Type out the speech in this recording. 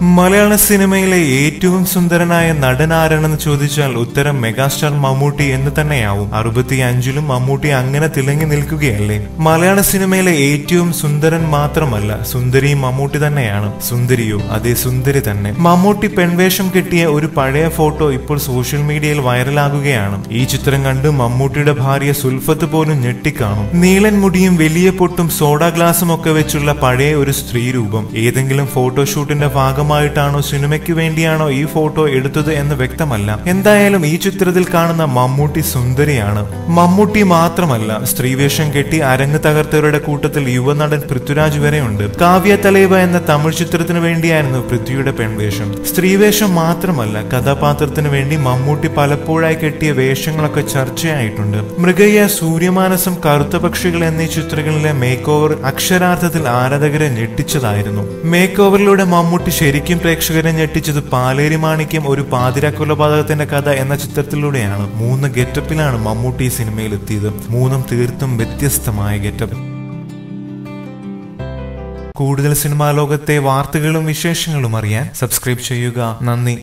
മലയാള സിനിമയിലെ ഏറ്റവും സുന്ദരനായ നടൻ ആരാണെന്ന് ചോദിച്ചാൽ ഉത്തരം മെഗാസ്റ്റാർ മമ്മൂട്ടി എന്ന് തന്നെയാവും. അറുപത്തി അഞ്ചിലും മമ്മൂട്ടി അങ്ങനെ തിളങ്ങി നിൽക്കുകയല്ലേ? മലയാള സിനിമയിലെ ഏറ്റവും സുന്ദരൻ മാത്രമല്ല സുന്ദരിയും മമ്മൂട്ടി തന്നെയാണ്. സുന്ദരിയോ? അതേ സുന്ദരി തന്നെ. മമ്മൂട്ടി പെൺവേഷം കെട്ടിയ ഒരു പഴയ ഫോട്ടോ ഇപ്പോൾ സോഷ്യൽ മീഡിയയിൽ വൈറലാകുകയാണ്. ഈ ചിത്രം കണ്ട് മമ്മൂട്ടിയുടെ ഭാര്യ സുൽഫത്ത് പോലും ഞെട്ടിക്കാണും. നീളൻ മുടിയും വലിയ പൊട്ടും സോഡ ഗ്ലാസും ഒക്കെ വെച്ചുള്ള പഴയ ഒരു സ്ത്രീ രൂപം. ഏതെങ്കിലും ഫോട്ടോഷൂട്ടിന്റെ ഭാഗമായിട്ടാണോ സിനിമയ്ക്ക് വേണ്ടിയാണോ ഈ ഫോട്ടോ എടുത്തത് എന്ന് വ്യക്തമല്ല. എന്തായാലും ഈ ചിത്രത്തിൽ കാണുന്ന മമ്മൂട്ടി സുന്ദരിയാണ്. മമ്മൂട്ടി മാത്രമല്ല സ്ത്രീവേഷം കെട്ടി അരങ്ങ് തകർത്തവരുടെ കൂട്ടത്തിൽ യുവനടൻ പൃഥ്വിരാജ് വരെയുണ്ട്. കാവ്യ തലേവ എന്ന തമിഴ് ചിത്രത്തിന് വേണ്ടിയായിരുന്നു പൃഥ്വിയുടെ പെൺവേഷം. സ്ത്രീവേഷം മാത്രമല്ല കഥാപാത്രത്തിന് വേണ്ടി മമ്മൂട്ടി പലപ്പോഴായി കെട്ടിയ വേഷങ്ങളൊക്കെ ചർച്ചയായിട്ടുണ്ട്. മൃഗയ്യ സൂര്യമാനസം കറുത്ത പക്ഷികൾ എന്നീ ചിത്രങ്ങളിലെ മേക്ക് ഓവർ അക്ഷരാർത്ഥത്തിൽ ആരാധകരെ ഞെട്ടിച്ചതായിരുന്നു. മേക്ക് ഓവറിലൂടെ മമ്മൂട്ടി ശരിക്കും പ്രേക്ഷകരെ ഞെട്ടിച്ചത് പാലേരി മാണിക്യം ഒരു പാതിര കൊലപാതകത്തിന്റെ കഥ എന്ന ചിത്രത്തിലൂടെയാണ്. മൂന്ന് ഗെറ്റപ്പിലാണ് മമ്മൂട്ടി സിനിമയിൽ എത്തിയത് മൂന്നും തീർത്തും വ്യത്യസ്തമായ ഗെറ്റപ്പ്. കൂടുതൽ സിനിമാ ലോകത്തെ വാർത്തകളും വിശേഷങ്ങളും അറിയാൻ സബ്സ്ക്രൈബ് ചെയ്യുക. നന്ദി.